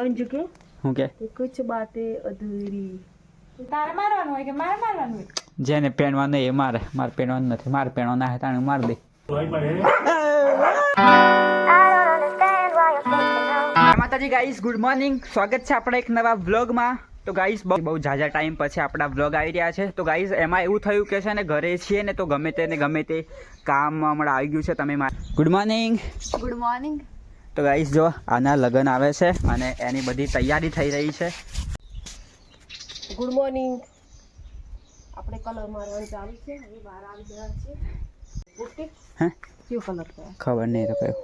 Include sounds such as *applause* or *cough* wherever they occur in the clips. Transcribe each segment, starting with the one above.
અંજુ કે હું કે? કુછ બાતે અધૂરી. તારે મારવાનું હોય કે મારે મારવાનું હોય? જેને પહેણવાનું એ મારે. મારે પહેણવાનું નથી. મારે પહેણવાનું ના તાણે માર દે માતાજી ગાઈસ ગુડ મોર્નિંગ સ્વાગત છે આપણા એક નવા વ્લોગમાં તો ગાઈસ બહુ બહુ ઝાઝા ટાઈમ પછી આપણા વ્લોગ આવી રહ્યા છે. તો ગાઈસ એમાં એવું થયું કે છે ને ઘરે છીએ ને તો ગમે તે ને ગમે તે કામ હમણાં આવી ગયું છે તમે ગુડ મોર્નિંગ ગુડ મોર્નિંગ તો ગાઈશ જો આના લગ્ન આવે છે અને એની બધી તૈયારી થઈ રહી છે. ગુડ મોર્નિંગ આપણે કલર મારવાનું ચાલુ છે હવે બહાર આવી ગયા છે ઓકે હે? કયો કલર ખબર નહીં તો કયો.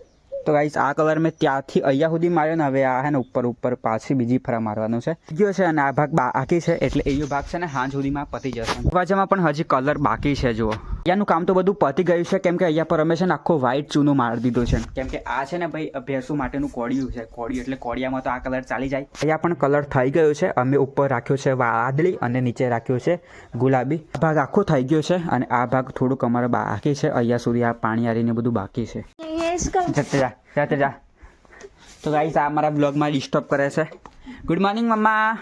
તો ગાઈસ આ કલર મેં ત્યાંથી અહીંયા સુધી માર્યો ને હવે આ હે ને ઉપર ઉપર પાછી બીજી ફરા મારવાનું છે. ગયો છે અને આ ભાગ બાકી છે એટલે એ ભાગ છે ને હાંજ સુધીમાં પતી જશે. દરવાજામાં પણ હજી કલર બાકી છે જુઓ. અહીંયાનું કામ તો બધું પતી ગયું છે કેમ કે અહીંયા પર અમે છે ને આખો વ્હાઈટ ચૂનું મારી દીધું છે. કેમ કે આ છે ને ભાઈ ભેંસુ માટેનું કોડિયું છે. કોડિયું એટલે કોડિયામાં તો આ કલર ચાલી જાય. અહીંયા પણ કલર થઈ ગયો છે. અમે ઉપર રાખ્યો છે વાદળી અને નીચે રાખ્યો છે ગુલાબી. આ ભાગ આખો થઈ ગયો છે અને આ ભાગ થોડુંક અમારે બાકી છે. અહીંયા સુધી આ પાણી આરીને બધું બાકી છે. જતે જા. તો ગાઈસ આ મારા બ્લોગમાં ડિસ્ટર્બ કરે છે. Good morning mamma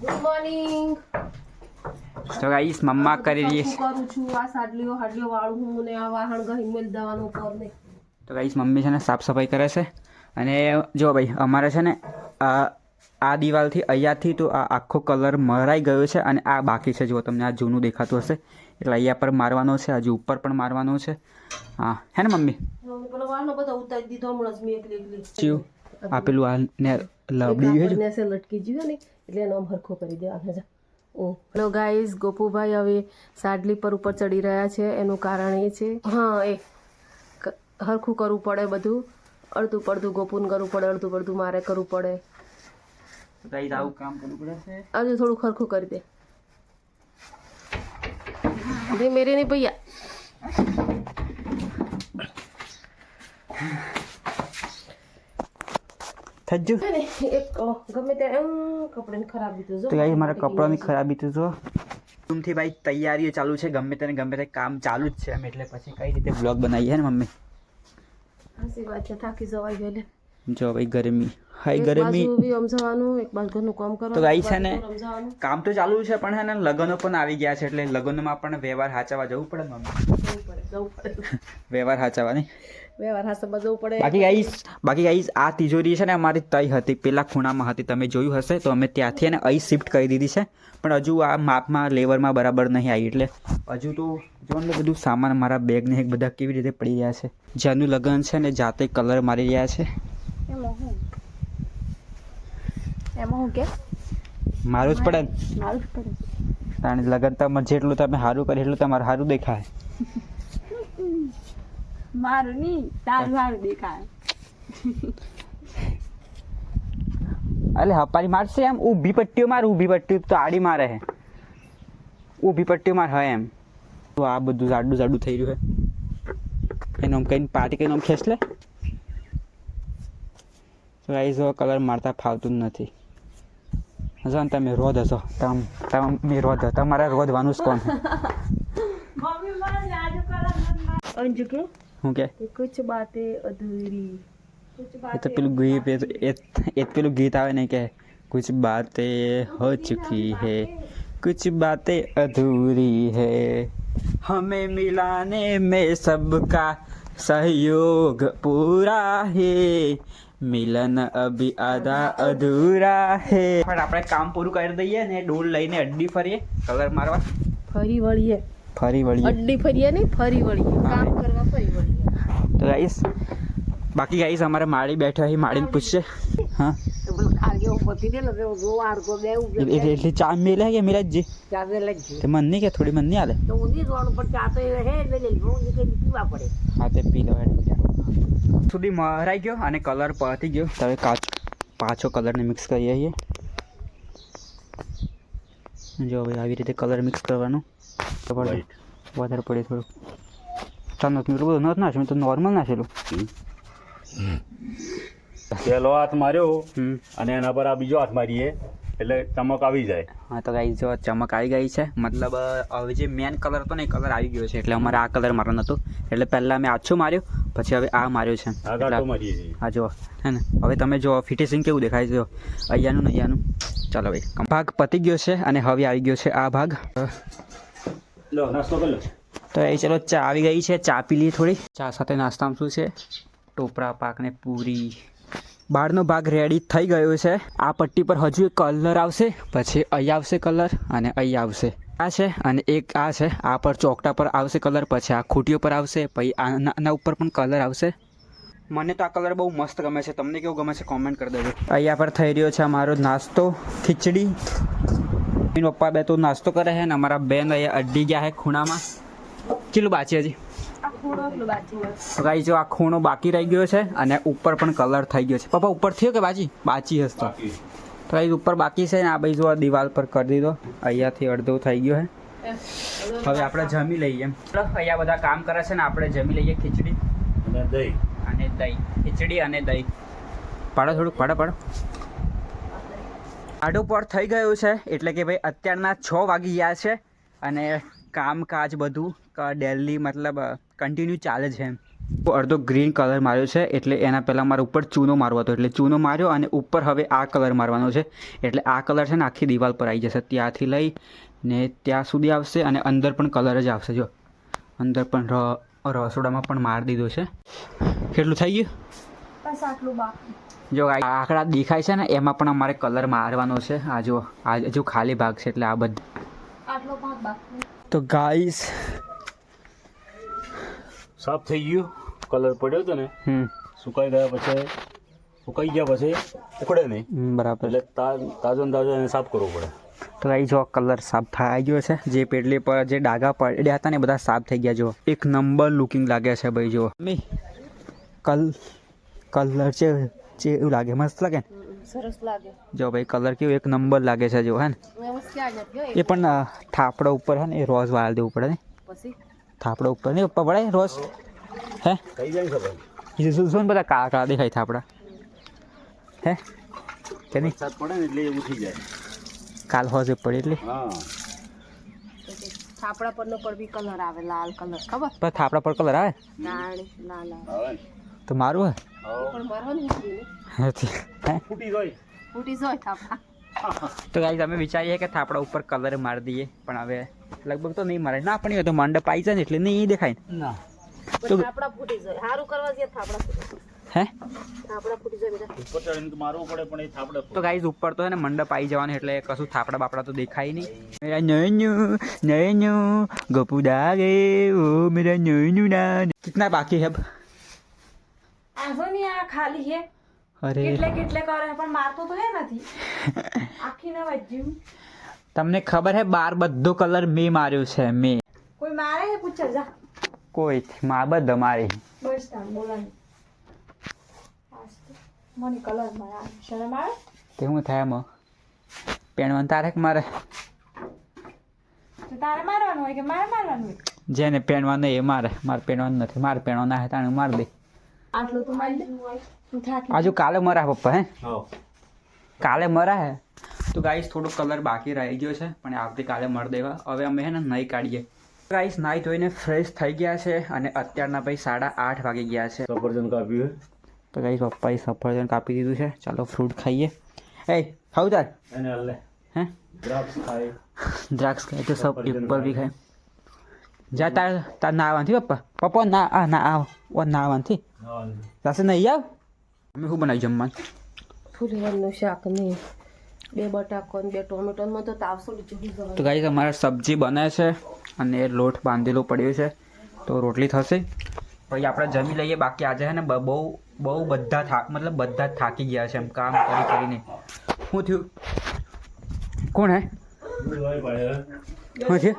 good morning તો ગાઈસ મમ્મા કરી રહી છે કરું છું? આ સાડલીઓ હાડલીઓ વાળું હું ને આ વાહણ ગહી મેલ દવાનો ઉપર ને. તો ગાઈસ મમ્મી છે ને સાફ સફાઈ કરે છે. અને જો ભાઈ અમારે છે ને આ આ દિવાલથી અહીંયાથી તો આ આખો કલર મરાઈ ગયો છે અને આ બાકી છે. જો તમને આ જૂનું દેખાતું હશે. એટલે અહીંયા પર મારવાનો છે હજુ ઉપર પણ મારવાનો છે. હા હે ને મમ્મી? પેલો બધો ઉતારી દીધો હમણાં જ મેં એકલી એકલી ચિયું આ પેલું આ ને લબડી છે ને સે લટકી ગયું ને એટલે એનો હરખો કરી દેવાનો. છે હેલો ગાઈઝ ગોપુભાઈ હવે સાડલી પર ઉપર ચડી રહ્યા છે એનું કારણ એ છે. હા એ. હરખું કરવું પડે બધું. અડધું પડધું ગોપુન કરવું પડે અડધું પડધું મારે કરવું પડે. ગાઈઝ આવું કામ કરવું પડે છે? હજુ થોડું ખરખું કરી દે. દે મેરે નહીં ભૈયા. થજુ એક ગમે તે કપડાની ખરાબી તો જો તો ગાઈસ મારા કપડાની ખરાબી તો જો રૂમથી ભાઈ તૈયારીઓ ચાલુ છે ગમે તેને ગમે તે કામ ચાલુ જ છે એમ એટલે પછી કઈ રીતે બ્લોગ બનાવીએ ને મમ્મી સાચી વાત છે થાકી જવાય ગયેલે જો ભાઈ ગરમી હાઈ ગરમી એક બાજુ ઘરનું કામ કરવાનું તો ગાઈ છે ને કામ તો ચાલુ છે પણ હે ને લગ્નો પણ આવી ગયા છે એટલે લગ્નમાં પણ વ્યવહાર હાચવા જવું પડે ને મમ્મી જવું પડે વ્યવહાર હાચવાની વ્યવહાર પડે. બાકી આઈસ બાકી ગાઈસ આ તિજોરી છે ને અમારી તઈ હતી પેલા ખૂણામાં હતી. તમે જોયું હશે તો અમે ત્યાંથી એને અહીં શિફ્ટ કરી દીધી છે. પણ હજુ આ માપમાં લેવરમાં બરાબર નહીં આવી એટલે હજુ તો જો ને બધું સામાન મારા બેગ ને એક બધા કેવી રીતે પડી રહ્યા છે. જેનું લગ્ન છે ને જાતે કલર મારી રહ્યા છે. એમાં હું? કે? મારું જ પડે ને? મારું જ પડે. તાણે લગ્ન તમે જેટલું તમે સારું કરે એટલું તમારે સારું દેખાય. મારું નહીં તારું સારું દેખાય. અલે હપારી મારશે એમ? ઊભી પટ્ટીઓ માર ઊભી પટ્ટી તો આડી મારે હે. ઊભી પટ્ટીઓ માર હે એમ. તો આ બધું જાડું જાડું થઈ રહ્યું હે. એનો આમ કઈ પાટી કઈ આમ ખેંચ લે. તો ગાઈઝ કલર મારતા ફાવતું જ નથી. હજો ને તમે રોધ હશો તમ તમે રોધ તમારે રોધવાનું જ કોણ? *laughs* અંજુ કે શું કે કુછ બાતે અધૂરી એ તો પેલું ગીત એ એ એ પેલું ગીત આવે ને કે કુછ બાતે હો ચુકી હે कुछ बातें अधूरी है हमें मिलाने में सबका सहयोग पूरा है મિલન અભી આધા અધૂરા હે પણ આપણે કામ પૂરું કરી દઈએ ને ડોલ લઈને અડ્ડી ફરીએ કલર મારવા ફરી વળીએ ફરી વળીએ અડ્ડી ફરીએ નહીં ફરી વળીએ હા. કામ કરવા ફરી વળીએ તો ગાઈસ બાકી ગાઈસ અમારે માળી બેઠા હી માળીને પૂછશે. હા. જો એટલે ચા મેલે કે મિરાજજી ચાવે લઈ તે મન નહીં કે થોડી મન નહીં આલે હે તે પી લો સુધી મરાઈ ગયો અને કલર પતી ગયો. હવે કાચ પાછો કલરને મિક્સ કરીએ છીએ જો હવે આવી રીતે કલર મિક્સ કરવાનો. વધારે પડે થોડું ચાલ નથી એટલું બધું નથી નાખ્યું મેં તો નોર્મલ નાખેલું પહેલો હાથ માર્યો હમ અને એના પર આ બીજો હાથ મારીએ એટલે ચમક આવી જાય. હા તો ગાઈ જો ચમક આવી ગઈ છે મતલબ હવે જે મેન કલર હતો ને એ કલર આવી ગયો છે એટલે અમારે આ કલર મારવાનો હતો. એટલે પહેલાં મેં આછો માર્યો પછી હવે આ માર્યો છે. હા જો હે ને. હવે તમે જો ફિટિશિંગ કેવું દેખાય છે જો અહીંયાનું ને અહીંયાનું. ચાલો ભાઈ ભાગ પતી ગયો છે અને હવે આવી ગયો છે આ ભાગ. લો નાસ્તો કરી લો. તો એ ચલો ચા આવી ગઈ છે, ચા પી લઈએ થોડી. ચા સાથે નાસ્તામાં શું છે? ટોપરા પાક ને પૂરી. બહારનો ભાગ રેડી થઈ ગયો છે. આ પટ્ટી પર હજુ એક કલર આવશે, પછી અહીં આવશે કલર અને અહીં આવશે. આ છે અને એક આ છે. આ પર ચોકટા પર આવશે કલર પછી આ ખૂટીઓ પર આવશે, પછી આના ઉપર પણ કલર આવશે. મને તો આ કલર બહુ મસ્ત ગમે છે. તમને કેવું ગમે છે કોમેન્ટ કરી દેજો. અહીંયા પર થઈ રહ્યો છે અમારો નાસ્તો, ખીચડી. પપ્પા બે તો નાસ્તો કરે છે ને અમારા બેન અહીંયા અડી ગયા છે ખૂણામાં. કેટલું બાકી હજી? ગાઈ જો આ ખૂણો બાકી રહી ગયો છે અને ઉપર પણ કલર થઈ ગયો છે. પપ્પા ઉપર થયો કે બાજી? બાચી હશે તો. ગાઈ ઉપર બાકી છે ને આ બાજુ આ દિવાલ પર કરી દીધો. અહીંયાથી અડધો થઈ ગયો છે હવે આપણે જમી લઈએ એમ. ચલો, અહીંયા બધા કામ કરે છે ને આપણે જમી લઈએ ખીચડી. અને દહીં. અને દહીં. ખીચડી અને દહીં. પાડો થોડુંક પાડો પાડો. આડું પર થઈ ગયું છે એટલે કે ભાઈ અત્યારના છ વાગી ગયા છે અને કામકાજ બધું ડેલી મતલબ કન્ટિન્યુ ચાલે છે એમ. અડધો ગ્રીન કલર માર્યો છે એટલે એના પહેલાં મારે ઉપર ચૂનો મારવો હતો. એટલે ચૂનો માર્યો અને ઉપર હવે આ કલર મારવાનો છે. એટલે આ કલર છે ને આખી દિવાલ પર આવી જશે. ત્યાંથી લઈ ને ત્યાં સુધી આવશે અને અંદર પણ કલર જ આવશે જો. અંદર પણ ર રસોડામાં પણ મારી દીધો છે. કેટલું થઈ ગયું? બસ આટલું બાકી. જો આંકડા દેખાય છે ને એમાં પણ અમારે કલર મારવાનો છે. આ જો આ હજુ ખાલી ભાગ છે એટલે આ બધું આટલો ભાગ બાકી. તો ગાઈસ સાફ થઈ ગયું કલર પડ્યો હતો ને સુકાઈ ગયા પછી સુકાઈ ગયા પછી ઉકળે નહીં. બરાબર. એટલે તા- તાજો ને તાજો એને સાફ કરવો પડે. તો ગાઈ જો કલર સાફ થઈ ગયો છે. જે પેટલી પર જે ડાઘા પડ્યા હતા ને બધા સાફ થઈ ગયા જો. એક નંબર લુકિંગ લાગે છે ભાઈ જો. મી કલ કલર છે જે એવું લાગે મસ્ત લાગે ને? સરસ લાગે. જો ભાઈ કલર કેવું એક નંબર લાગે છે જો હે ને? એ પણ થાપડા ઉપર હે ને એ રોઝ વાળ દેવું પડે ને? પછી? થાપડા ઉપર નહીં ઉપર પડે રોઝ હે? થઈ શું શું બધા કાળા કાળા દેખાય થાપડા હે? કે નહીં? પડે ને એટલે એવું ઉઠી જાય. કાલ હોજે પડે એટલે. થાપડા પરનો પર બી કલર આવે લાલ કલર ખબર? પણ થાપડા પર કલર આવે? ના લાલ તો મારું હે? પણ મરવાનું ફૂટી જાય ફૂટી જાય થાપડા. તો ગાઈઝ અમે વિચારીએ કે થાપડા ઉપર કલર મારી દઈએ પણ હવે લગભગ તો નહીં મારે. ના પણ એ તો મંડપ આવી જાય ને એટલે નહીં દેખાય ને. પણ થાપડા ફૂટી જાય. સારું કરવા જઈએ થાપડા ફૂટી. હે? થાપડા ફૂટી જાય બધા. ઉપર ચડીને તો મારવું પડે પણ એ થાપડે તો ગાઈઝ ઉપર તો હે ને મંડપ આવી જવાનું એટલે કશું થાપડા બાપડા તો દેખાય નહીં. મેરા નૈનુ નૈનુ ગપુ દાગે ઓ મેરા નૈનુ ના કિતના બાકી હે આ ખાલી હે. અરે. કેટલે કેટલે કરે પણ મારતો તો હે નથી. *laughs* આખી ના વાજ્યું તમને ખબર હે બાર બધો કલર મેં માર્યો છે મેં. કોઈ મારે હે પૂછે જા. કોઈ મા બધા મારી બસ તાર બોલાની મને કલર મારા શરમ આવે? તે હું થાય એમાં? પેણવાનું તારે કે મારે તારે મારવાનું હોય કે મારે મારવાનું હોય? જેને પેણવાનું એ મારે. મારે પેણવાનું નથી. મારે પેણવાનું ના તાણે માર દે. આટલું તો મારી દે. આજુ કાલે મરા પપ્પા હે. કાલે મરા હે? તો ગાઈસ થોડો કલર બાકી રહી ગયો છે પણ આવતીકાલે મળ દેવા. હવે અમે હે ને નહીં કાઢીએ ગાઈસ નાહી ધોઈને ફ્રેશ થઈ ગયા છે અને અત્યારના ભાઈ સાડા આઠ વાગી ગયા છે. સફરજન કાપ્યું તો ગાઈસ પપ્પાએ સફરજન કાપી દીધું છે. ચાલો ફ્રૂટ ખાઈએ. એ ખાવું તાર? હે એને હલ્લે હે? દ્રાક્ષ ખાય. દ્રાક્ષ ખાય તો સબ એપલ બી ખાય. જા તાર તાર નાવાથી પપ્પા? પપ્પા ના આ ના આવ. ઓ નાવાથી હા. જાશે નહીં આવ? અમે શું બનાવી જમવાનું? ફૂલવાનું શાક ને બે બટાકો બે ટોમેટોમાં તો તાવસો તો ગાઈસ અમારે સબ્જી બને છે અને લોટ બાંધેલો પડ્યો છે. તો રોટલી થશે. પછી આપણે જમી લઈએ. બાકી આજે છે ને બહુ બહુ બધા થાક મતલબ બધા જ થાકી ગયા છે એમ કામ કરી કરીને. શું થયું? કોણ હે? શું છે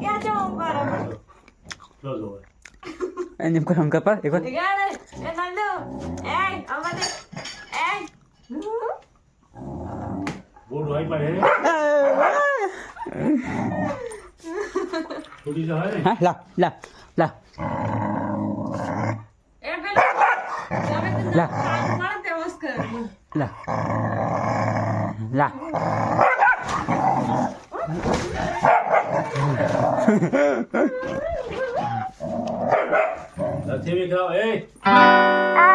ક્યાં જવું કરે જો જો. એને એમ કરો અંકલ પર એક વાર